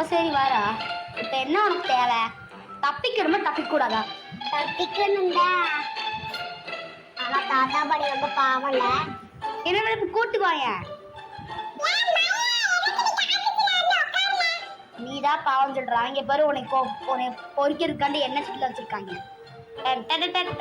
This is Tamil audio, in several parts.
அப்ப சரி வாரா இப்ப என்ன உனக்கு தேவை? தப்பிக்கணுமா தப்பிக்க கூடாதா தப்பிக்கணும்டா. ஆனா தாத்தா பாடி ரொம்ப பாவம்ல. என்ன இப்ப கூட்டு வாயேன் நீதான் பாவம் சொல்றா. இங்க பாரு உனக்கு கொ- உன்னை பொறிக்கிறதுக்காண்டி என்ன சீட்ல வச்சிருக்காங்க. டன் டன் டன்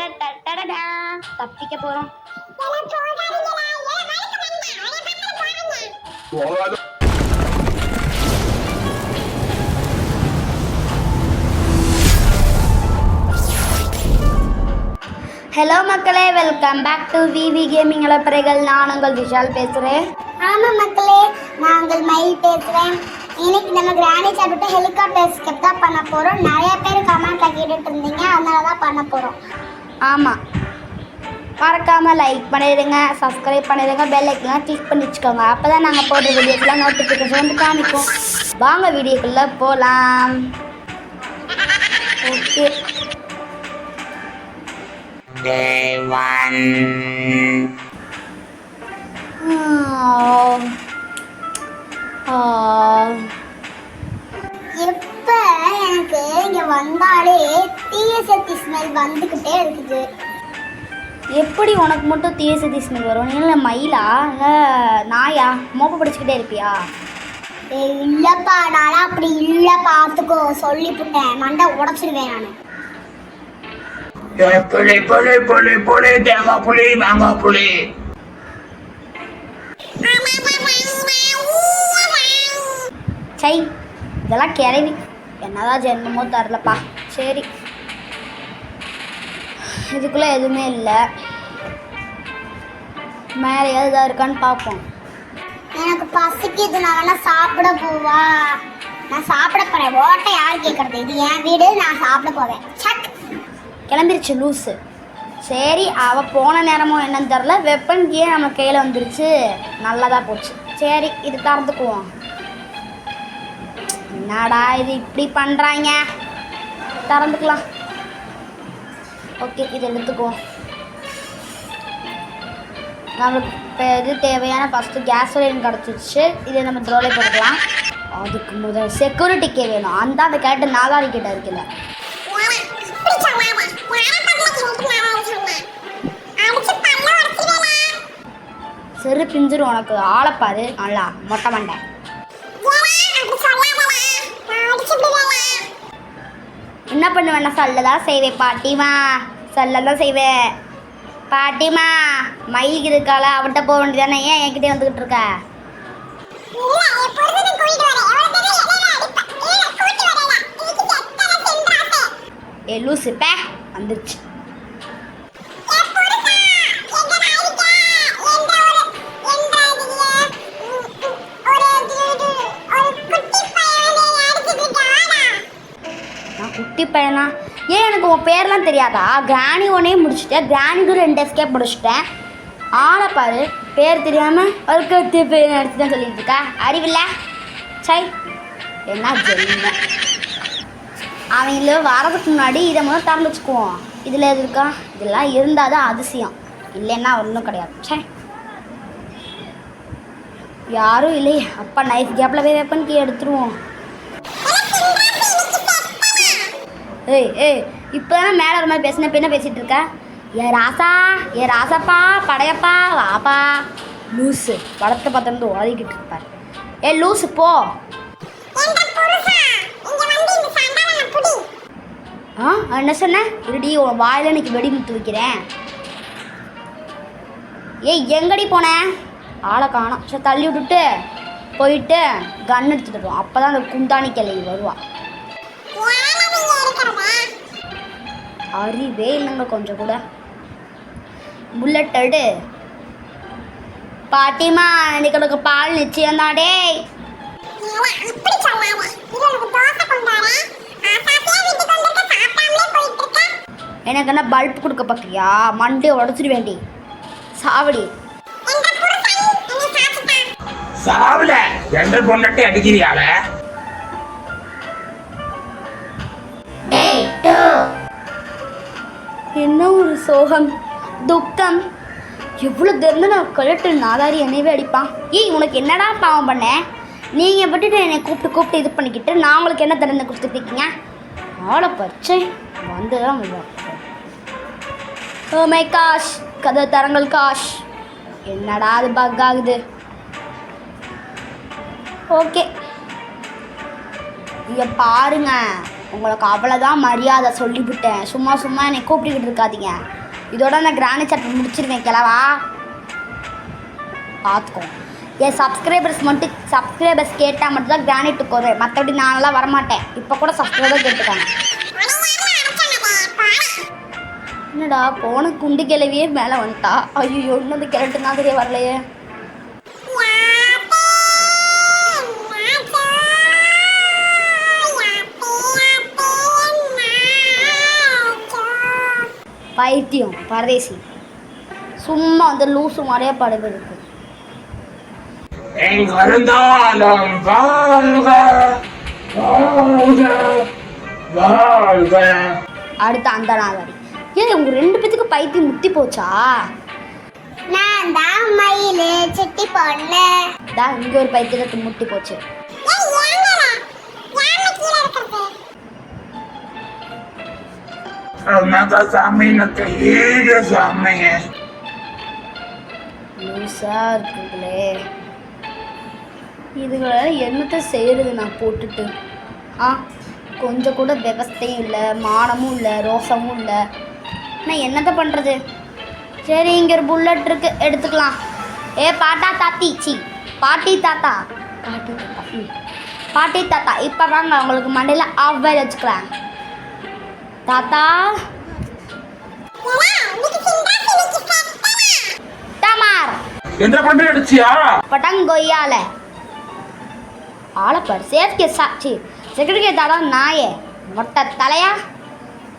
ஹலோ மக்களே. Welcome back to VV gaming இளப்பறைகள் நான் உங்கள் விஷால் பேசுகிறேன் ஆமா மக்களே. நாங்கள் மயில் பேசுறேன். இன்னைக்கு நம்ம கிராணி சாப்பிட்டு ஹெலிகாப்டர் ஸ்கெப் தான் பண்ண போறோம். நிறைய பேர் கமெண்ட்ல கேட்டுட்டு இருந்தீங்க. அதனால தான் பண்ண போறோம். ஆமாம் மறக்காமல் லைக் பண்ணிடுங்க சப்ஸ்கிரைப் பண்ணிடுங்க பெல் ஐக்கெலாம் கிளிக் பண்ணி வச்சுக்கோங்க. அப்போ தான் நாங்கள் போடுற வீடியோஸ்லாம் நோட்டிஃபிகேஷன் வந்து காமிக்கும். வாங்க வீடியோக்குள்ளே போகலாம் ஓகே Day one. இப்ப எனக்கு இங்க வந்தாலே தீய சக்தி ஸ்மெல் வந்துகிட்டே இருக்குது. எப்படி உனக்கு மட்டும் தீய ஸ்மெல் வரும்? இல்லை மயிலா? இல்லை நாயா? மோப்ப பிடிச்சிக்கிட்டே இருப்பியா? ஏய், இல்லப்பா நான் அப்படி இல்ல பாத்துக்கோ. சொல்லிப்புட்டேன். மண்டை உடைச்சிருவேன் நான். புலி புலி புலி புலி தேங்காய் புலி மாங்காய் புலி சை இதெல்லாம் கிளவி என்னதான் ஜென்மமோ தரலப்பா. சரி. இதுக்குள்ளே எதுவுமே இல்லை. மேலே ஏதாவது இருக்கான்னு பார்ப்போம். எனக்கு பசிக்குது நான் வேணா சாப்பிட போவா. நான் சாப்பிட போறேன். ஓட்ட யார் கேட்கறது இது என் வீடு நான் சாப்பிட போவேன் சக். கிளம்பிருச்சு லூஸு சரி அவள் போன நேரமும் என்னன்னு தெரில வெப்பன் கே நம்ம கையில் வந்துருச்சு. நல்லதாக போச்சு. சரி இது திறந்துக்குவோம். என்னடா இது இப்படி பண்ணுறாங்க திறந்துக்கலாம். ஓகே இது எடுத்துக்குவோம். நம்மளுக்கு இப்போ இது தேவையான ஃபஸ்ட்டு கேஸ் கேசோலின் கிடச்சிருச்சு. இதை நம்ம த்ரோலே போட்டுக்கலாம். அதுக்கு முதல் செக்யூரிட்டிக்கே வேணும். அந்த அந்த கேட்டு நாகாரி கிட்ட இருக்குல்ல. செரு பிஞ்சிரு உனக்கு. ஆளப்பாரு நல்லா. மொட்டை மண்டை. என்ன பண்ணுவேன்னா சல்லதான் செய்வேன் பாட்டிமா சல்லதான் செய்வேன். பாட்டிமா மயில் இருக்கால அவட்ட போக வேண்டியதானே ஏன் என்கிட்ட வந்துகிட்டு இருக்க? ஏ லூசு வந்துருச்சு குட்டி பையனா? ஏன் எனக்கு உன் பேர்லாம் தெரியாதா? கிராணி ஒன்னே முடிச்சிட்டேன். கிராணிக்கு ரெண்டு எஸ்கேப் முடிச்சிட்டேன். ஆளை பாரு. பேர் தெரியாமல் ஒரு கத்தி பேர் எடுத்து தான் சொல்லிட்டு இருக்கா. அறிவில்லை? சை. என்ன ஜெயிங்க அவங்கள வரதுக்கு முன்னாடி இதை முதல்ல திறந்து வச்சுக்குவோம். இதில் எது இருக்கா? இதெல்லாம் இருந்தால் தான் அதிசயம். இல்லைன்னா ஒன்றும் கிடையாது. சே யாரும் இல்லையே அப்பா நைஃப் கேப்பில் போய் வெப்பன் கீ எடுத்துருவோம். ஏய் ஏய் இப்போ தானே மேலே ஒரு மாதிரி பேசின. பின்ன பேசிகிட்டு இருக்க? ஏ ராசா ஏ ராசப்பா படையப்பா வாப்பா. லூஸு வளர்த்த பார்த்துருந்து உதவிக்கிட்டு இருப்பார். ஏ லூஸு போ. ஆ என்ன சொன்ன? இருடி உன் வாயில் இன்னைக்கு வெடி முத்து வைக்கிறேன். ஏய் எங்கடி போனேன் ஆளை காணோம். சரி தள்ளி விட்டுட்டு போயிட்டு கன் எடுத்துட்டு வருவோம் அப்போ தான் அந்த குந்தாணி கிளவி வருவான் அறிவே இல்லைங்க கொஞ்சம் கூட. புல்லட் எடு. பாட்டிமா இன்னைக்கு உனக்கு பால் நிச்சயம் தான் டேய் எனக்கு என்ன பல்ப் கொடுக்க பார்க்குறியா? மண்டே உடச்சிட வேண்டி சாவடி சாவுல. எந்த பொண்ணட்டை அடிக்கிறியால என்ன ஒரு சோகம் துக்கம். எவ்வளோ திறந்து நான் கழட்டு நாதாரி என்னையவே அடிப்பான். ஏய் உனக்கு என்னடா பாவம் பண்ணேன் நீங்கள் விட்டுட்டு என்னை கூப்பிட்டு கூப்பிட்டு இது பண்ணிக்கிட்டு நான் உங்களுக்கு என்ன தண்டனை கொடுத்துருக்கீங்க ஆளை பச்சை வந்து தான் Oh ஓமை காஷ் கதை தரங்கள் காஷ் என்னடா அது பக் ஆகுது? ஓகே இங்கே பாருங்க. உங்களுக்கு அவ்வளோதான் மரியாதை சொல்லிவிட்டேன். சும்மா சும்மா என்னை கூப்பிட்டுக்கிட்டு இருக்காதீங்க. இதோட நான் கிராணி சாப்டர் முடிச்சிருவேன் கிளவா பார்த்துக்கோ. என் சப்ஸ்கிரைபர்ஸ் மட்டும் சப்ஸ்கிரைபர்ஸ் கேட்டால் மட்டும் தான் கிரானைட்டுக்கு வருவேன் மற்றபடி நானெல்லாம் வரமாட்டேன். இப்போ கூட சப்ஸ்கிரைபர் கேட்டுக்காங்க. என்னடா போன குண்டு கிளவியே மேலே வந்துட்டா? ஐயோ இன்னொரு கிழட்டு மாதிரியே வரலையே. பைத்தியம் பரதேசி. சும்மா வந்து லூசு மாதிரியே வாழ்க வாழ்க வாழ்க. அடுத்த அந்த நாளாடி ஏன் உங்க ரெண்டு பேத்துக்கு பைத்தியம் முத்தி போச்சா? நான் தான் மயிலு சிட்டி பொண்ணு. தான் இங்கே ஒரு பைத்தியத்துக்கு முட்டி போச்சு. சாமி லூஸா இருக்குங்களே. இதுகளை என்னத்தை செய்யறது நான் போட்டுட்டு? ஆ கொஞ்சம் கூட விவஸ்தையும் இல்லை மானமும் இல்லை ரோசமும் இல்லை. நான் என்னத்தை பண்ணுறது சரி இங்கே ஒரு புல்லட் இருக்கு எடுத்துக்கலாம். ஏ பாட்டா தாத்தி சி. பாட்டி தாத்தா. பாட்டி தாத்தா. பாட்டி தாத்தா. இப்போ வாங்க உங்களுக்கு மண்டையில் அவ்வாறு வச்சுக்கலாம் தாத்தா. என்ன பண்ற அடிச்சியா பட்டங்கொய்யால ஆளப்பார் சேஃப்கே சாட்சி செக்ரட்டரி தாடா நாயே. மொட்டை தலையா?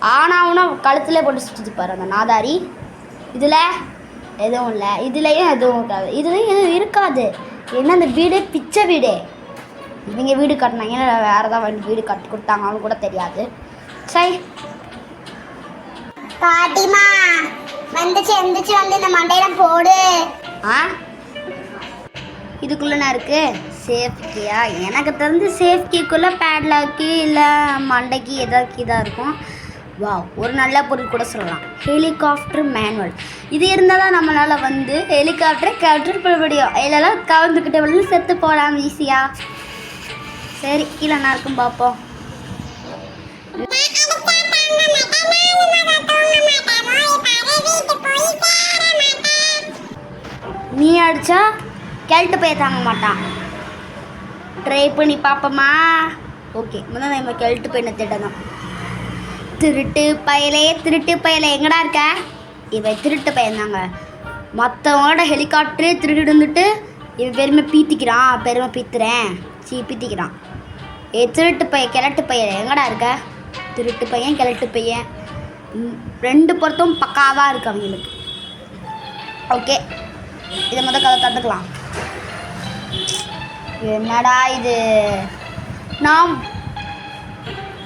ஆனாவுனா கழுத்துல போட்டு சுற்றுது பாரு அந்த நாதாரி. இதில் எதுவும் இல்லை. இதுலேயும் எதுவும் இருக்காது. இதுலேயும் எதுவும் இருக்காது. என்ன அந்த வீடு? பிச்சை வீடு. இவங்க வீடு கட்டினாங்க. வேறு ஏதாவது வீடு கட்டி கொடுத்தாங்கன்னு கூட தெரியாது. சரி பாட்டிமா வந்துச்சு எந்திரிச்சு வந்து இந்த மண்டையில போடு. ஆ? இதுக்குள்ளே இருக்கு? சேஃப் கீயா? எனக்கு தெரிஞ்சு சேஃப் கீக்குள்ளே பேட்லாக்கு இல்லை மண்டைக்கு ஏதாவது கீ தான் இருக்கும். வா ஒரு நல்ல பொருள் கூட சொல்லலாம். ஹெலிகாப்டர் மேனுவல் இது இருந்தால் தான் நம்மளால் வந்து ஹெலிகாப்டரை கண்ட்ரோல் பண்ண முடியும். இல்லைலாம் கவுந்துக்கிட்ட விழுந்து செத்து போகலாம் ஈஸியாக சரி கீழே நான் இருக்கும் பார்ப்போம். நீ அடிச்சா கெல்ட்டு போய் தாங்க மாட்டான். ட்ரை பண்ணி பார்ப்போமா? ஓகே முதல்ல நம்ம கெல்ட்டு போய் தான் திருட்டு பயலே திருட்டு பயலே. எங்கடா இருக்க? இவன் திருட்டு பயந்தாங்க மற்றவங்களோட ஹெலிகாப்டரு திருட்டு வந்துட்டு இவன் பெருமை பீத்திக்கிறான். பெருமை பீத்துறேன். சீ பீத்திக்கிறான். ஏ திருட்டு பையன் கிழட்டு பையன் எங்கடா இருக்க? திருட்டு பையன் கிழட்டு பையன். ரெண்டு பொருத்தும் பக்காவாக இருக்கு அவங்களுக்கு. ஓகே. இதை மொதல் கதை தந்துக்கலாம். என்னடா இது? நான்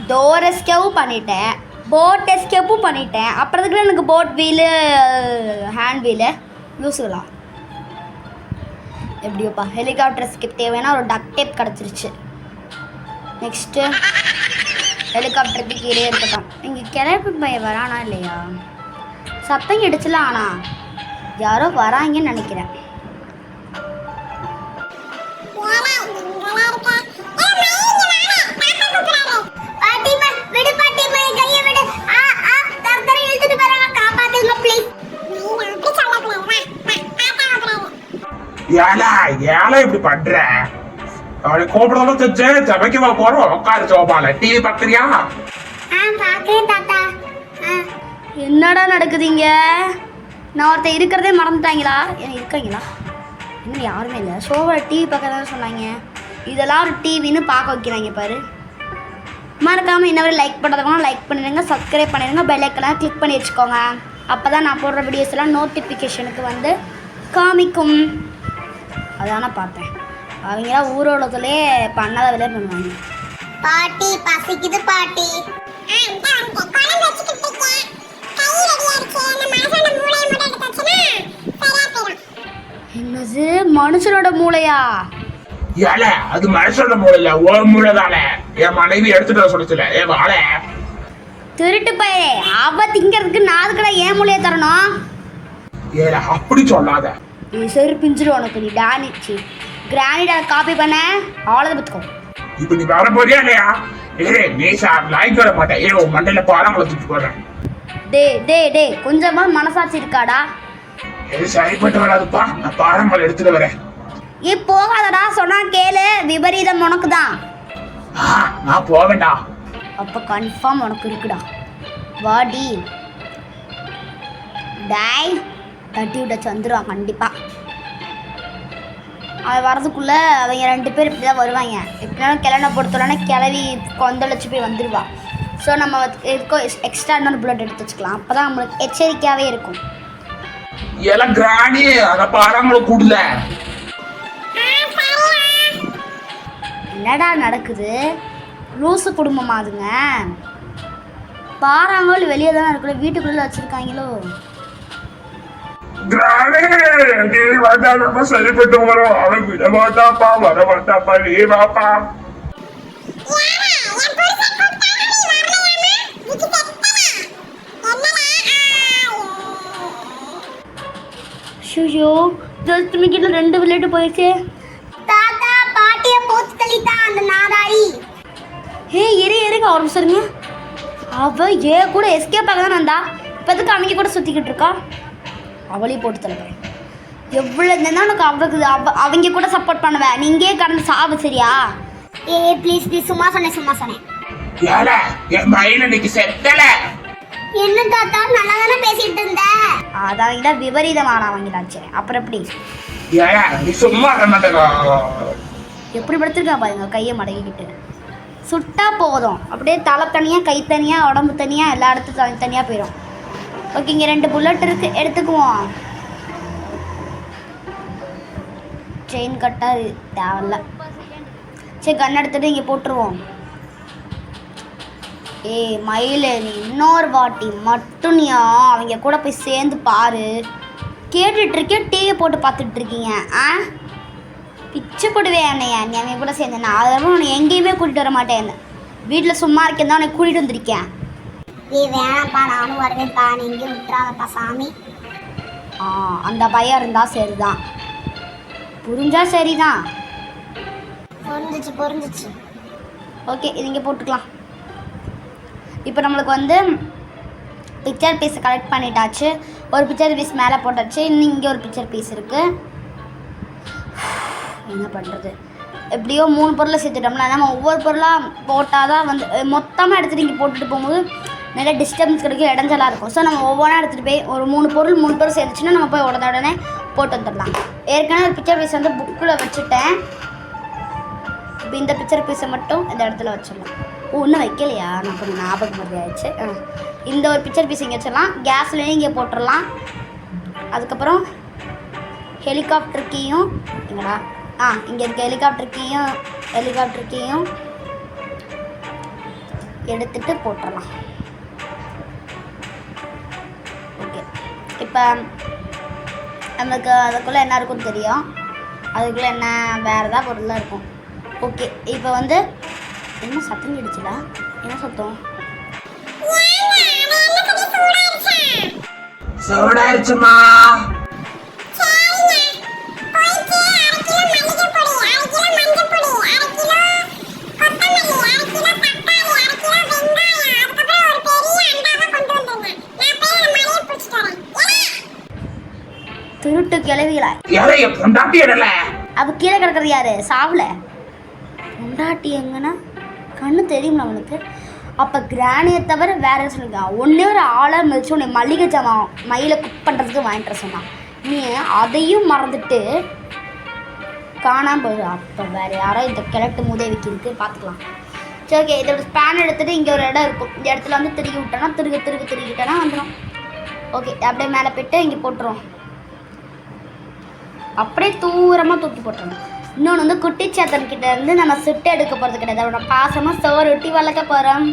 டோர் எஸ்கேவும் பண்ணிட்டேன். போட் எஸ்கேப்பும் பண்ணிட்டேன். அப்புறத்துக்கு எனக்கு போட் வீலு ஹேண்ட் வீலு யூஸ்லாம் எப்படியோப்பா ஹெலிகாப்டர் எஸ்கேப் தேவைன்னா ஒரு டக் டேப் கிடச்சிருச்சு. நெக்ஸ்ட்டு ஹெலிகாப்டருக்கு கீழே இருக்கட்டும். இங்கே கிளம்பி பையன் வரானா இல்லையா? சத்தம் கிடச்சலாம் ஆனா. யாரோ வராங்கன்னு நினைக்கிறேன். ஏலா ஏலா இப்படி பண்ற? அவனை கூப்பிடலாம் செஞ்சு சமைக்கவா போறோம். உட்காரு சோபால. டிவி பாக்குறியா என்னடா நடக்குதுங்க? நான் ஒருத்தன் இருக்கிறதே மறந்துட்டாங்களா? என்ன இருக்காங்களா? இன்னும் யாருமே இல்லை. ஷோவில் டிவி பார்க்க சொன்னாங்க. இதெல்லாம் ஒரு டிவின்னு பார்க்க வைக்கிறாங்க பாரு. மறக்காமல் இன்ன வரை லைக் பண்ணுறதுனா லைக் பண்ணிடுங்க சப்ஸ்கிரைப் பண்ணிடுங்க பெல் ஐக்கனை கிளிக் பண்ணி வச்சுக்கோங்க. அப்போ தான் நான் போடுற வீடியோஸ் எல்லாம் நோட்டிஃபிகேஷனுக்கு வந்து காமிக்கும். அதான பார்த்தேன். அவங்களாம் ஊரோடத்துலேயே பண்ணாத வேலையே பண்ணுவாங்க. பாட்டி பசிக்குது பாட்டி. என்னது? மனுஷனோட மூளையா? ஏல அது மனுஷனோட மூளை இல்ல ஓ மூளை தானே என் மனைவி எடுத்துட்டு சொல்லுச்சுல. ஏ வாழ. திருட்டு பையே அவ திங்கிறதுக்கு நான் அதுக்கடா ஏன் மூலையை தரணும்? ஏல அப்படி சொல்லாத. நீ சரி பிஞ்சிரு உனக்கு நீ டானிச்சு கிரானிட காப்பி பண்ண அவ்வளோதான் பத்துக்கோ. இப்ப நீ வர போறியா இல்லையா? ஏ நீ சார் லாய்க்கு வர மாட்டேன். ஏ உன் மண்டையில பாறாங்களை தூக்கி போடுறேன். டே டே டே கொஞ்சமா மனசாட்சி இருக்காடா. இது சரிப்பட்டு வராதுப்பா. நான் பாறாங்களை எடுத்துட்டு வரேன். ஏ போகாதடா சொன்னா கேளு. விபரீதம் உனக்கு தான் நான் போவேண்டா அப்போ கன்ஃபார்ம் உனக்கு இருக்குடா. வாடி டாய் தட்டி விட்ட வந்துடுவான் கண்டிப்பாக அவன் வரதுக்குள்ள அவங்க ரெண்டு பேர் இப்படி தான் வருவாங்க. எப்படினாலும் கிளம்ப பொறுத்தோடனே கிளவி கொந்தளிச்சு போய் வந்துடுவா ஸோ நம்ம எதுக்கோ எக்ஸ்ட்ரா இன்னொரு புல்லட் எடுத்து வச்சுக்கலாம். அப்போ தான் நம்மளுக்கு எச்சரிக்கையாகவே இருக்கும். எல்லாம் கிராணி அந்த பாறாங்களை கூடுல என்னடா நடக்குது? லூசு குடும்பமா அதுங்க பாறாங்கோல் வெளியே தானே இருக்குல்ல வீட்டுக்குள்ளே வச்சுருக்காங்களோ? நீ வந்தா நம்ம சரிப்பட்டு வரும் அவன் விட மாட்டாப்பா வர மாட்டாப்பா நீ வாப்பா. ரெண்டு விளையாட்டு போயிடுச்சு. இரு இருங்க ஒரு நிமிஷம் இருங்க அவ ஏ கூட எஸ்கேப் ஆக தான் வந்தா இப்போ எதுக்கு அவங்க கூட சுற்றிக்கிட்டு இருக்கா? அவளையும் போட்டு தலைப்பேன் எவ்வளோ இருந்தால் உனக்கு அவளுக்கு அவ அவங்க கூட சப்போர்ட் பண்ணுவேன் நீ இங்கேயே கடந்து சாவு சரியா? ஏ ப்ளீஸ் ப்ளீஸ் சும்மா சொன்னேன் சும்மா சொன்னேன். என்ன தாத்தா நல்லா தானே பேசிட்டு இருந்த? அதான் தான் விபரீதமான அவங்களாச்சு அப்புறம் எப்படி? சும்மா எப்படி படுத்திருக்கா பாருங்க கையை மடக்கிக்கிட்டு. சுட்டா போதும். அப்படியே தலை தனியாக கை தனியாக உடம்பு தனியாக எல்லா இடத்துக்கும் தனி தனியாக போயிடும் ஓகே இங்கே ரெண்டு புல்லட் இருக்கு. எடுத்துக்குவோம். செயின் கட்டா தேவையில்ல. சரி கண் எடுத்துட்டு இங்கே போட்டுருவோம். ஏய் மயில் நீ இன்னொரு வாட்டி மட்டும் நீ அவங்க கூட போய் சேர்ந்து பாரு. கேட்டுட்டு டிவி போட்டு பார்த்துட்ருக்கீங்க ஆ? பிச்சு போடுவேன் என்னைய நீ அவங்க கூட சேர்ந்து நான் அதெல்லாம் உன்னை எங்கேயுமே கூட்டிகிட்டு வர மாட்டேன் வீட்டில் சும்மா இருக்கேன் தான் உன்னை கூட்டிகிட்டு வந்திருக்கேன். ஏய் வேணாம்ப்பா நானும் வருவேன்ப்பா. நீ எங்கேயும் விட்டுறாதப்பா சாமி. ஆ அந்த பயம் இருந்தால் சரிதான். புரிஞ்சா சரிதான். பொருந்துச்சு பொருந்துச்சு ஓகே இது இங்கே போட்டுக்கலாம். இப்போ நம்மளுக்கு வந்து பிக்சர் பீஸ் கலெக்ட் பண்ணிட்டாச்சு. ஒரு பிக்சர் பீஸ் மேலே போட்டாச்சு. இன்னும் இங்கே ஒரு பிக்சர் பீஸ் இருக்குது என்ன பண்ணுறது எப்படியோ மூணு பொருளை சேர்த்துட்டோம்னா நம்ம ஒவ்வொரு பொருளாக போட்டால் தான் வந்து மொத்தமாக எடுத்துகிட்டு இங்கே போட்டுட்டு போகும்போது நிறைய டிஸ்டர்பன்ஸ் கிடைக்கும் இடைஞ்சலாக இருக்கும். ஸோ நம்ம ஒவ்வொன்றா எடுத்துகிட்டு போய் ஒரு மூணு பொருள் மூணு பொருள் சேர்த்துச்சுன்னா நம்ம போய் உடனே உடனே போட்டு வந்துடலாம். ஏற்கனவே ஒரு பிக்சர் பீஸ் வந்து புக்கில் வச்சுட்டேன். இப்போ இந்த பிக்சர் பீஸை மட்டும் இந்த இடத்துல வச்சிடலாம். ஓ இன்னும் வைக்கலையா? நான் கொஞ்சம் ஞாபகம் மாதிரி ஆயிடுச்சு. இந்த ஒரு பிக்சர் பீஸ் இங்கே வச்சிடலாம். கேஸ்லேயும் இங்கே போட்டுடலாம். அதுக்கப்புறம் ஹெலிகாப்டர் கீயும் எங்கடா ஆ இங்கே இருக்க ஹெலிகாப்டர் கீயும் ஹெலிகாப்டர் கீயும் எடுத்துட்டு போட்டுடலாம் ஓகே. இப்போ நமக்கு அதுக்குள்ளே என்ன இருக்கும்னு தெரியும்? அதுக்குள்ளே என்ன வேறு ஏதாவது பொருளாக இருக்கும். ஓகே இப்போ வந்து என்ன சத்தம் கிடிச்சுல என்ன சத்தம்? சூடாயிருச்சுமா? திருட்டு கிளவிகளா அவ கீழே கிடக்கிறது யாரு? சாவல? பொண்டாட்டி எங்கன்னா கண்ணு தெரியும் நம்மளுக்கு அப்போ கிராணியை தவிர வேற என்ன சொல்லுங்க ஒன்றே ஒரு ஆளை மிதிச்சு உன்னை மளிகை ஜாமான் மயில குக் பண்ணுறதுக்கு வாங்கிட்டு சொன்னான். நீ அதையும் மறந்துட்டு காணாம போயிடு அப்போ வேற யாரோ இந்த கிழட்டு மூதேவிக்கு இருக்கு. பார்த்துக்கலாம் சரி ஓகே இதோட ஸ்பேன் எடுத்துட்டு இங்கே ஒரு இடம் இருக்கும். இந்த இடத்துல வந்து திருகி விட்டோன்னா திருகு திருகு திருகிட்டோன்னா வந்துடும் ஓகே அப்படியே மேலே போயிட்டு இங்கே போட்டுருவோம். அப்படியே தூரமாக தூக்கி போட்டுருணும் இன்னொன்று வந்து குட்டிச்சாத்தன் கிட்ட இருந்து நம்ம சுட்டு எடுக்க போகிறது கிடையாது. அவனோட பாசமாக சோறு ஒட்டி வளர்க்க போகிறோம்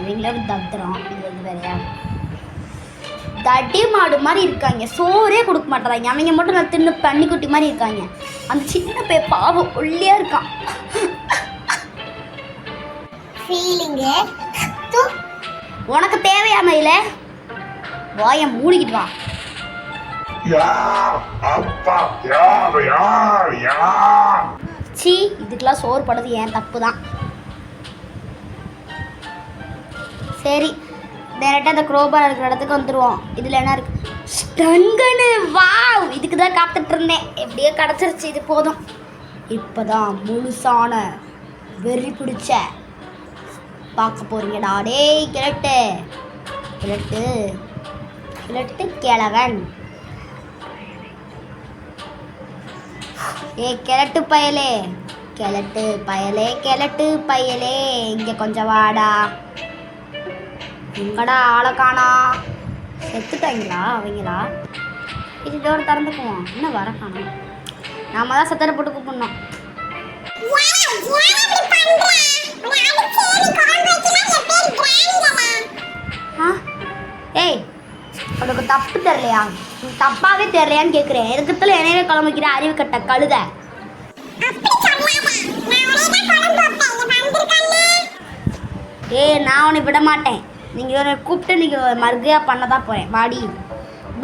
இவங்களோட தத்திரம் இது வந்து வேறையா தடி மாடு மாதிரி இருக்காங்க. சோறே கொடுக்க மாட்டேறாங்க. அவங்க மட்டும் நான் தின்னு பன்னிக்குட்டி மாதிரி இருக்காங்க. அந்த சின்ன பே பாவம் ஒல்லியா இருக்கான். ஃபீலிங்கு உனக்கு தேவையா மயில? வாய மூடிக்கிட்டு வா. யார் அப்பா யார் யார் யார் இதுக்கெல்லாம் சோறு படுறது ஏன் தப்பு தான் சரி டேரெக்டாக அந்த குரோபார் இருக்கிற இடத்துக்கு வந்துடுவோம் இதில் என்ன இருக்கு? ஸ்டன்கனு வா இதுக்கு தான் காத்துட்டு இருந்தேன். எப்படியோ கிடச்சிருச்சு இது போதும். இப்போதான் முழுசான வெறி பிடிச்ச பார்க்க போறீங்கடா. டேய் கிழட்டு. கிழட்டு. கிழட்டு கிழவன். ஏ கிழட்டு பயலே. கிழட்டு பயலே கிழட்டு பயலே. இங்க கொஞ்சம் வாடா. எங்கடா ஆளை காணா? செத்துட்டாங்களா அவங்களா? இது டோர் திறந்துக்குவோம். என்ன வர காணும். நாம தான் சத்தரை போட்டு கூப்பிடணும். ஆ? ஏய் உனக்கு தப்பு தெரியலையா? தப்பாவே தெரியலையான்னு கேட்குறேன் எதுக்கத்துல என்னையவே கிளம்பிக்கிற அறிவு கட்ட கழுத. ஏய் நான் உன்னை விட மாட்டேன். நீங்கள் ஒரு கூப்பிட்டு நீங்கள் மருகையாக பண்ண தான் போகிறேன் வாடி.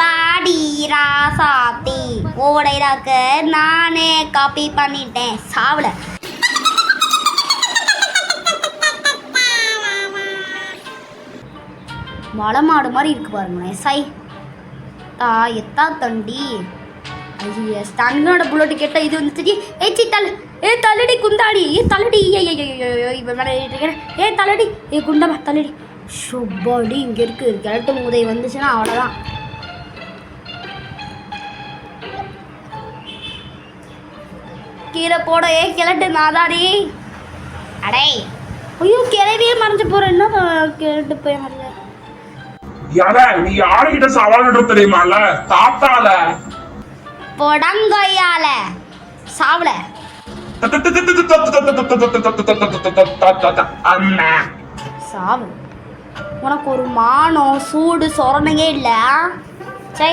பாடி ராசாத்தி. ஓடைடாக்க நானே காப்பி பண்ணிட்டேன். சாவலை. மலைமாடு மாதிரி இருக்கு பாருங்களேன் சை தா எத்தா தண்டி. ஐயா ஸ்டன்னோட புல்லட்டு கேட்டால் இது வந்துச்சு ஏ சி தல் ஏ தள்ளடி குந்தாடி. ஏ தள்ளடி. ஏ ஏ, ஏ, இவன் மேலே இருக்கிறேன் ஏ தள்ளடி. ஏ குண்டமா தள்ளடி. சுப்பாடி இங்கே இருக்கு. கிழட்டு முதை வந்துச்சுன்னா அவ்வளோதான் கீழே போட. ஏ கிழட்டு நாதாடி. அடே ஐயோ கிளவியே மறைஞ்சு போகிறேன் என்ன கிழட்டு போய் மறைஞ்ச? நீ யாருகிட்ட சவால் விட தெரியுமால தாத்தால பொடங்கொய்யால சாவல சாவு உனக்கு ஒரு மானம் சூடு சொரணையே இல்லை சை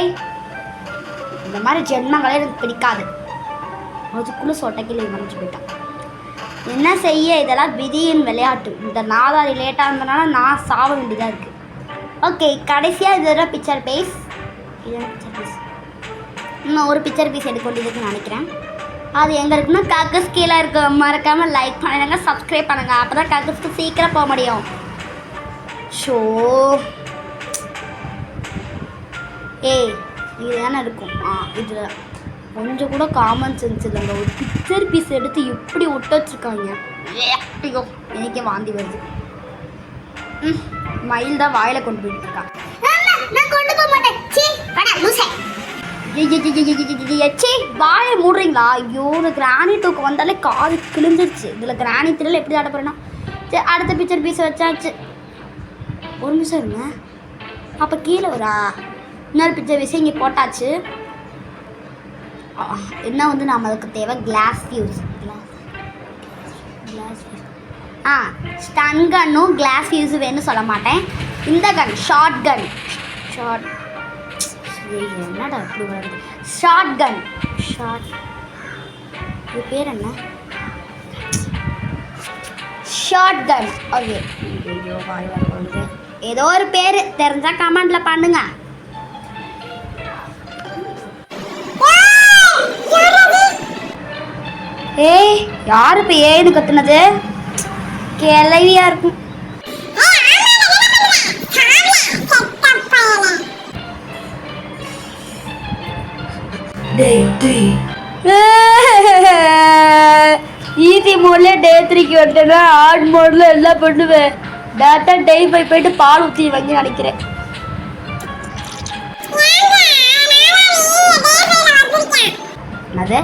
இந்த மாதிரி ஜென்மங்களே எனக்கு பிடிக்காது அதுக்குள்ளே சொட்டைக்கிளி மறைஞ்சு போயிட்டான் என்ன செய்ய இதெல்லாம் விதியின் விளையாட்டு இந்த நாதாரி லேட்டாக இருந்தனால நான் சாவ வேண்டியதாக இருக்குது ஓகே கடைசியாக இதோட பிக்சர் பேஸ் இதோட பிக்சர் பேஸ் இன்னும் ஒரு பிக்சர் பீஸ் எடுக்க வேண்டியதுன்னு நினைக்கிறேன். அது எங்கே இருக்குன்னா காக்கஸ் கீழே இருக்க மறக்காமல் லைக் பண்ணுங்க சப்ஸ்கிரைப் பண்ணுங்கள் அப்போ தான் காக்கஸ்க்கு சீக்கிரம் போக முடியும். ஷோ. ஏய் இது தானே இருக்கும். ஆ இதில் கொஞ்சம் கூட காமன் சென்ஸ் இல்லைங்க ஒரு பிக்சர் பீஸ் எடுத்து எப்படி ஒட்ட வச்சுருக்காங்க. ஐயோ எனக்கே வாந்தி வருது. ம். மயில் தான் வாயில் கொண்டு போயிட்டு இருக்கான் நான் கொண்டு போக மாட்டேன். சீ கடா லூசே. எச்சி வாயை மூடுறீங்களா? ஐயோ இந்த தூக்கம் வந்தாலே காது கிழிஞ்சிருச்சு. இதில் கிராணி திரள் எப்படி ஆட போறேன்னா சரி அடுத்த பிக்சர் பீஸ் வச்சாச்சு. ஒரு நிமிஷம் இருங்க. அப்போ கீழே வரா. இன்னொரு பிக்சர் பீஸ் இங்கே போட்டாச்சு. என்ன வந்து நாம் அதுக்கு தேவை? கிளாஸ் ஃபியூஸ் கிளாஸ் கிளாஸ் ஆ ஸ்டன் கன்னும் கிளாஸ் ஃபியூஸ் வேணும்னு சொல்ல மாட்டேன். இந்த கன் ஷார்ட் கன் ஷார்ட் என்னடா அப்படி வருது ஷார்ட் கன் ஷார்ட் இது பேர் என்ன? ஷார்ட் கன் ஓகே ஏதோ ஒரு பேர். தெரிஞ்சா கமெண்ட்ல பண்ணுங்க. ஏய் யாரு இப்போ ஏன்னு கத்துனது? கிளவியா இருக்கும். ஈஸி மோட்ல டே த்ரீக்கு வந்துட்டேன்னா ஹார்ட் மோட்ல எல்லாம் பண்ணுவேன். டேட்டா டே ஃபைவ் போயிட்டு பால் ஊற்றி வாங்கி நினைக்கிறேன் அது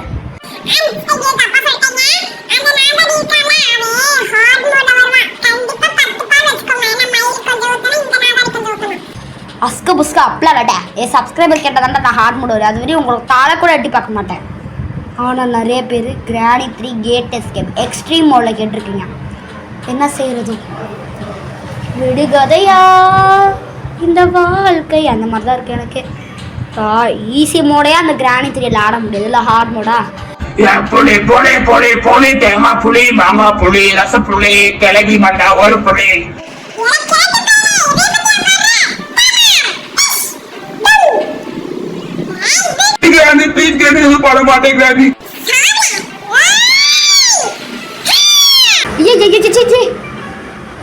அஸ்க புஸ்க அப்பலாம் லட்ட ஏ சப்ஸ்கிரைபர் கேட்டதாண்டா நான் ஹார்ட் மோட் வரும். அது வரையும் உங்களுக்கு தாளை கூட எட்டி பார்க்க மாட்டேன். ஆனால் நிறைய பேர் கிராணி த்ரீ கேட் எஸ்கேப் எக்ஸ்ட்ரீம் மோடில் கேட்டிருக்கீங்க. என்ன செய்கிறது விடுகதையா? இந்த வாழ்க்கை? அந்த மாதிரி தான் இருக்கு எனக்கு. ஈஸி மோடே அந்த கிராணி த்ரீல ஆட முடியாது. இல்லை ஹார்ட் மோடா புலி புலி புலி புலி தேமா புலி மாமா புலி ரச புலி கிளவி மண்டா ஒரு புலி. கிராண்டி கேட்டு கிராண்டி இது பண்ண மாட்டேன்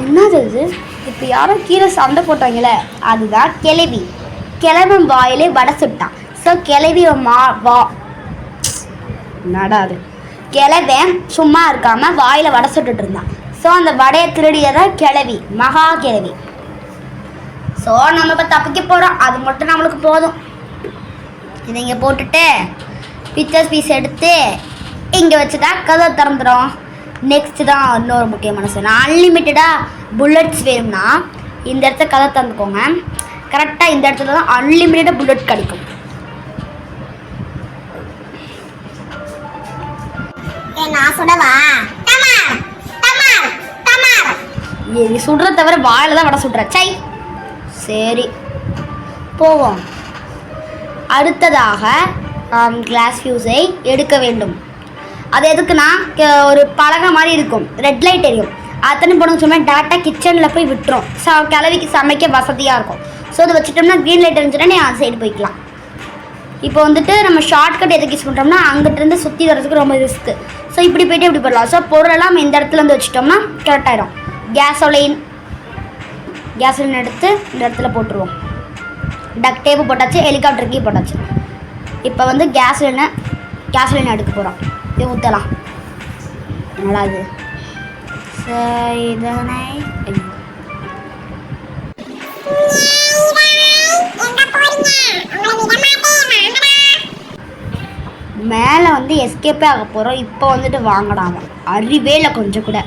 என்னது இது? இப்போ யாரோ கீழே சண்டை போட்டாங்களே. அதுதான் கிளவி கிளவன் வாயிலே வடை சுட்டான். ஸோ கிளவி மா வா. நடாது கிளவன் சும்மா இருக்காம வாயில வடை சுட்டுட்டு இருந்தான். ஸோ அந்த வடையை திருடியதான் கிளவி மகா கிளவி ஸோ நம்ம இப்போ தப்பிக்க போகிறோம் அது மட்டும் நம்மளுக்கு போதும். இதை இங்கே போட்டுட்டு பிக்சர்ஸ் பீஸ் எடுத்து இங்கே வச்சுட்டா கதை திறந்துடும் நெக்ஸ்ட் தான் இன்னொரு முக்கியமான விஷயம். அன்லிமிட்டடாக புல்லட்ஸ் வேணும்னா இந்த இடத்த கதை திறந்துக்கோங்க. கரெக்டாக இந்த இடத்துல தான் அன்லிமிட்டடாக புல்லட் கிடைக்கும். நான் சுடவா? சுடுற தவிர வாயில தான் வடை சுடுற. சை. சரி. போவோம். அடுத்ததாக கிளாஸ் ஃபியூஸை எடுக்க வேண்டும். அது எதுக்குன்னா ஒரு பலகை மாதிரி இருக்கும். ரெட் லைட் எரியும் அத்தனை போன சும்மா டேரெக்டாக கிச்சனில் போய் விட்டுரும். ச கிளவிக்கு சமைக்க வசதியாக இருக்கும். ஸோ அதை வச்சுட்டோம்னா க்ரீன் லைட் இருந்துச்சுன்னா நீ அந்த சைடு போய்க்கலாம். இப்போ வந்துட்டு நம்ம ஷார்ட்கட் எதுக்கு யூஸ் பண்ணுறோம்னா அங்கிட்டிருந்து சுற்றி வர்றதுக்கு ரொம்ப ரிஸ்க்கு ஸோ இப்படி போய்ட்டு இப்படி போடலாம் ஸோ பொருளெல்லாம் நம்ம இந்த இடத்துல இருந்து வச்சுட்டோம்னா கரெக்டாகிடும் கேஸோலைன் கேஸோலைன் எடுத்து இந்த இடத்துல போட்டுருவோம். டக் டேப்பு போட்டாச்சு ஹெலிகாப்டர் கீ போட்டாச்சு. இப்போ வந்து கேஸ்லைனை கேஸ்லைன் எடுக்க போகிறோம் இது ஊற்றலாம் நல்லா இது இதனை மேலே வந்து எஸ்கேப்பே ஆக போகிறோம் இப்போ வந்துட்டு வாங்கடாம அறிவே இல்லை கொஞ்சம் கூட.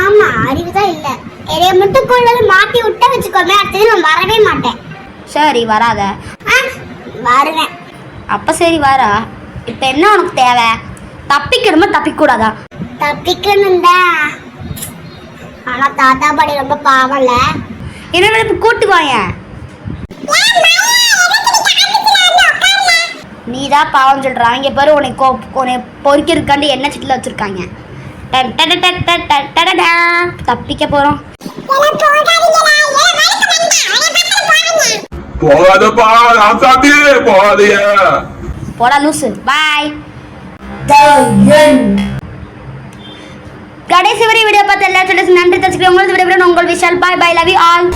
ஆமா அறிவு தான் இல்ல. என்னைய மட்டும் கொள்ளது மாட்டி விட்ட வச்சுக்கோமே அடுத்தது நான் வரவே மாட்டேன். சரி வராத. ஆ, வருவேன். அப்போ சரி வரா இப்போ என்ன உனக்கு தேவை? தப்பிக்கணுமா தப்பிக்கூடாதா தப்பிக்கணும் தான் ஆனா தாத்தா பாடி ரொம்ப பாவம்ல என்ன இப்போ கூட்டு வாயேன் நீ தான் பாவம் சொல்ற. அவங்க பாரு உன்னை கோ உன்னை பொறிக்கிறதுக்காண்டி எண்ணெய் சட்டியில் வச்சுருக்காங்க. தப்பிக்க போகிறோம் போகாதப்பா ராசாத்தி போகாதீங்க. போடா லூசு. பாய் கடைசி வரை வீடியோ பார்த்த எல்லா நன்றி தெரிஞ்சுக்கிறேன் உங்களுக்கு விடைபெறும் உங்கள் Vishal. Bye bye love you all